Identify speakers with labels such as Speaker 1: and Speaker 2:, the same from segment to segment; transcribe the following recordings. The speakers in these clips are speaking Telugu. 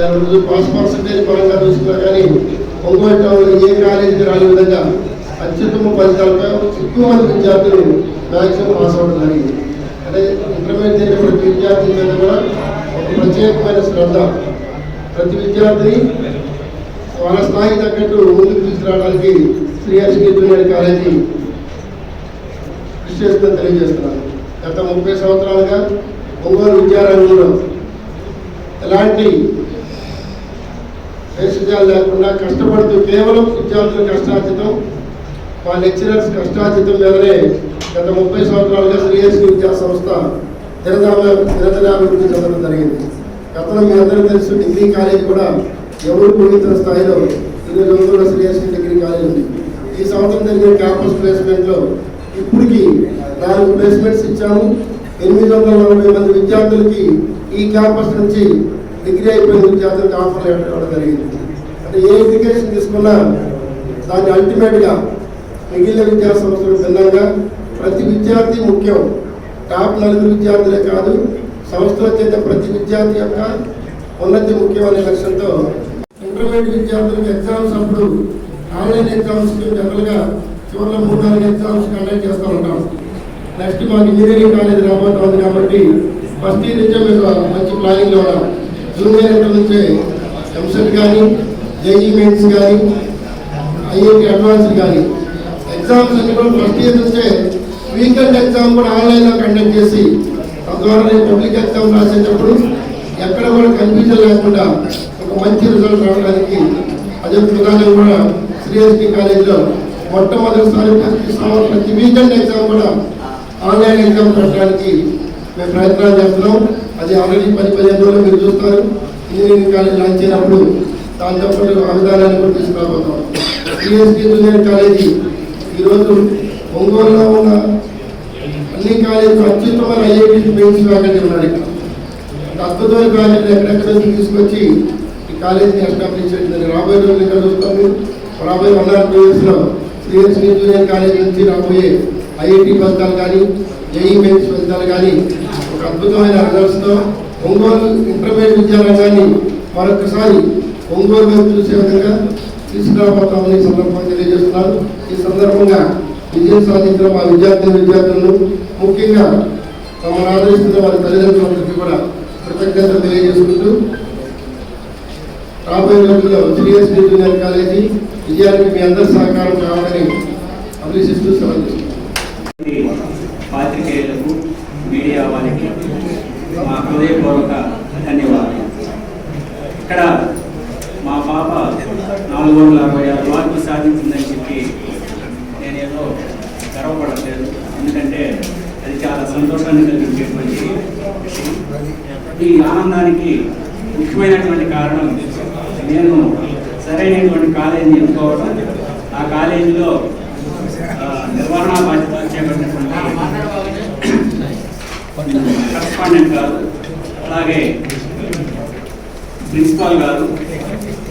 Speaker 1: ఈరోజు పాస్ పర్సంటేజ్ పరంగా చూసుకున్నా కానీ ఒంగోలు టౌన్లో ఏ కాలేజీకి రాని విధంగా అత్యుత్తమ ఫలితాలతో ఎక్కువ మంది విద్యార్థులు మ్యాక్సిమం పాస్ అవ్వడం జరిగింది అంటే ఇంటర్మీడియట్ చేసే ప్రతి విద్యార్థి మీద కూడా ఒక ప్రత్యేకమైన శ్రద్ధ ప్రతి విద్యార్థిని వాళ్ళ స్థాయికి తగ్గట్టు ముందుకు తీసుకురావడానికి శ్రీ ఎస్కే జూనియర్ కాలేజీ కృషి చేస్తుందని తెలియజేస్తున్నాను గత ముప్పై సంవత్సరాలుగా ఒంగోలు విద్యారంగంలో ఎలాంటి వైశిధ్యాలు లేకుండా కష్టపడుతూ కేవలం విద్యార్థుల కష్టార్జితం మా లెక్చరర్స్ కష్టార్జితం మీదనే గత ముప్పై సంవత్సరాలుగా శ్రీఎస్కి విద్యా సంస్థ దినదామ దినదినాభివృద్ధి చెందడం జరిగింది. గతంలో మీ అందరూ తెలుసు డిగ్రీ కాలేజ్ కూడా ఎవరు ఊహించిన స్థాయిలో ఈరోజు వందల శ్రీఎస్కి డిగ్రీ కాలేజ్ ఉంది. ఈ సంవత్సరం జరిగిన క్యాంపస్ ప్లేస్మెంట్లో ఇప్పటికి నాలుగు ప్లేస్మెంట్స్ ఇచ్చాము. ఎనిమిది వందల నలభై మంది విద్యార్థులకి ఈ క్యాంపస్ నుంచి డిగ్రీ అయిపోయింది విద్యార్థులకు ఆఫర్ ఇవ్వడం జరిగింది. అంటే ఏ ఎడ్యుకేషన్ తీసుకున్నా దాన్ని అల్టిమేట్గా మిగిలిన విద్యా సంస్థలు భిన్నంగా ప్రతి విద్యార్థి ముఖ్యం. టాప్ నలుగురు విద్యార్థులే కాదు సంస్థల చేత ప్రతి విద్యార్థి యొక్క ఉన్నతి ముఖ్యం అనే లక్ష్యంతో ఇంటర్మీడియట్ విద్యార్థులకు ఎగ్జామ్స్ అప్పుడు ఆన్లైన్ ఎగ్జామ్స్కి జనరల్గా చివరిలో మూడు నాలుగు ఎగ్జామ్స్ కండక్ట్ చేస్తూ ఉంటాం. నెక్స్ట్ మాకు ఇంజనీరింగ్ కాలేజ్ రాబోతుంది కాబట్టి ఫస్ట్ ఇయర్ నుంచే మీరు మంచి ప్లానింగ్లో ఉన్నాం జూనియర్ ఇంటర్ నుంచే ఎంసెట్ కానీ జేఈ మెయిన్స్ కానీ ఐఐటి అడ్వాన్స్ కానీ ఎగ్జామ్స్ అన్ని కూడా ఫస్ట్ ఇయర్ నుంచే వీకెండ్ ఎగ్జామ్ కూడా ఆన్లైన్లో కండక్ట్ చేసి తద్వారా నేను పబ్లిక్ ఎగ్జామ్ రాసేటప్పుడు ఎక్కడ కూడా కన్ఫ్యూజన్ లేకుండా ఒక మంచి రిజల్ట్ రావడానికి అదే ప్రధానంగా కూడా శ్రీఎస్పి కాలేజ్లో మొట్టమొదటిసారి ప్రతి సంవత్సరం ప్రతి వీకెండ్ ఎగ్జామ్ కూడా ఆన్లైన్ ఎగ్జామ్ పెట్టడానికి మేము ప్రయత్నాలు చేస్తున్నాం. అది ఆల్రెడీ పది పదిహేను రోజులు మీరు చూస్తారు. ఇంజనీరింగ్ కాలేజ్ లాంచ్ అయినప్పుడు దాంతో పాటు ఆ విధానాన్ని కూడా తీసుకురాబోతున్నాం. సిఎస్పి ఇంజనీరింగ్ కాలేజీ ఈరోజు ఒంగోలులో ఉన్న అన్ని కాలేజీలు అత్యుత్తమైన ఐఐటి మెయిన్స్ ఫ్యాకల్టీ ఉన్నారు ఇక్కడ. అంత అద్భుతమైన కాలేజీలు ఎక్కడెక్కడ తీసుకొచ్చి ఈ కాలేజీని ఎస్టాబ్లిష్ చేసిందని రాబోయే రోజులు ఇక్కడ చూస్తాం మీరు. రాబోయే వన్ ఆర్ టూ ఇయర్స్లో సిఎస్పి ఇంజనీరింగ్ కాలేజీ నుంచి రాబోయే ఐఐటి ఫలితాలు కానీ జేఈ మెయిన్స్ ఫలితాలు కానీ ఒక అద్భుతమైన రిజల్ట్స్తో ఒంగోలు ఇంటర్మీడియట్ విద్యారంగాన్ని మరొకసారి ఒంగోలు వైపు చూసే విధంగా తీసుకురాబోతామని సందర్భంగా తెలియజేస్తున్నాను. ఈ సందర్భంగా విజయం సాధించిన మా విద్యార్థి విద్యార్థులను ముఖ్యంగా తమను ఆదరిస్తున్న వారి తల్లిదండ్రులందరికీ కూడా కృతజ్ఞతలు తెలియజేసుకుంటూ రాబోయే రోజుల్లో సిరియస్ జూనియర్ కాలేజీ విజయానికి మీ అందరి సహకారం కావాలని అభిలషిస్తూ సెలవు
Speaker 2: పాత్రికేయులకు మీడియా వారికి మా హృదయపూర్వక ధన్యవాదాలు. ఇక్కడ మా పాప నాలుగు వందల అరవై ఆరు మార్కులు సాధించిందని చెప్పి నేనేదో గర్వపడలేదు ఎందుకంటే అది చాలా సంతోషాన్ని కలిగించేటువంటి ఈ ఆనందానికి ముఖ్యమైనటువంటి కారణం నేను సరైనటువంటి కాలేజీని ఎన్నుకోవడం. ఆ కాలేజీలో ఆ, నిర్వహణ బాధ్యత చేపట్టినటువంటి కరస్పాండెంట్ గారు అలాగే ప్రిన్సిపాల్ గారు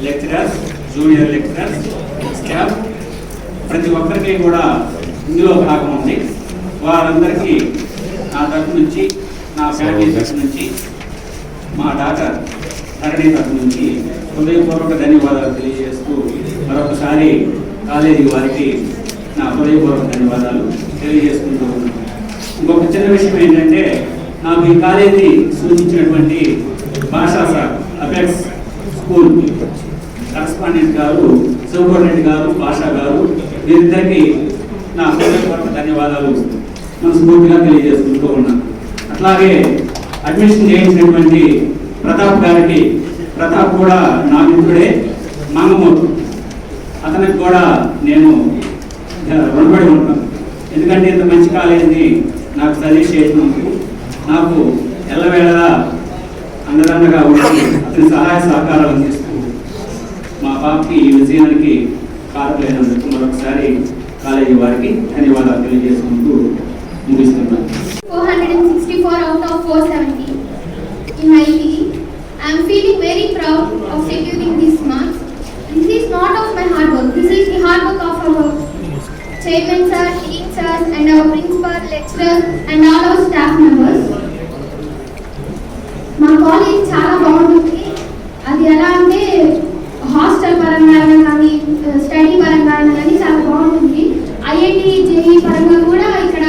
Speaker 2: లెక్చరర్స్ జూనియర్ లెక్చరర్స్ స్టాఫ్ ప్రతి ఒక్కరికి కూడా ఇందులో భాగం ఉంది. వారందరికీ నా తరఫు నుంచి నా ఫ్యామిలీ తరఫు నుంచి మా డాక్టర్ తరణి తరఫు నుంచి హృదయపూర్వక ధన్యవాదాలు తెలియజేస్తూ మరొకసారి కాలేజీ వారికి నా హృదయపూర్వక ధన్యవాదాలు తెలియజేసుకుంటూ ఉన్నాను. ఇంకొక చిన్న విషయం ఏంటంటే నాకు ఈ college సూచించినటువంటి Basha sir apex school correspondent గారు సూపరింటెండెంట్ గారు భాషా గారు వీరిద్దరికీ నా హృదయపూర్వక ధన్యవాదాలు మనస్ఫూర్తిగా తెలియజేసుకుంటూ ఉన్నాను అట్లాగే అడ్మిషన్ చేయించినటువంటి ప్రతాప్ గారికి ప్రతాప్ కూడా నా మిత్రుడే మామూలు అతనికి కూడా నేను రుణపడి ఉంటాను. ఎందుకంటే ఇంత మంచి కాలేజీని నాకు సజెస్ట్ చేసినందుకు నాకు ఎల్లవేళలా అండదండగా ఉండి అతని సహాయ సహకారాలు అందిస్తూ మా పాపకి ఈ విజయానికి కారకులైనందుకు మరొకసారి కాలేజీ వారికి ధన్యవాదాలు తెలియజేసుకుంటూ ముగిస్తున్నాను
Speaker 3: 464 out of 470 in IT. I am feeling very proud of securing these marks. This is not of my hard work. This is the hard work of our chairman sir, dean sirs, and our principal, lecturers, and all our staff members. మా కాలేజ్ చాలా బాగుంటుంది. అది ఎలా అంటే హాస్టల్ పరంగా అయినా కానీ స్టడీ పరంగా అయినా కానీ చాలా బాగుంటుంది. ఐఐటి జేఈ పరంగా కూడా ఇక్కడ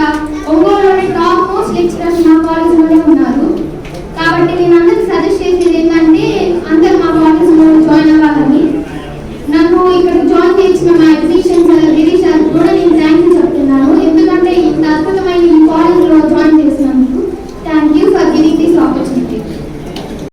Speaker 3: ఒంగోలులోని టాప్ మోస్ట్ లెక్చరర్స్ మా కాలేజ్లోనే ఉన్నారు. కాబట్టి నేను అందరికి సజెస్ట్ చేసేది ఏంటంటే అందరు మా కాలేజ్లో జాయిన్ అవ్వాలని. నన్ను ఇక్కడ జాయిన్ చేసిన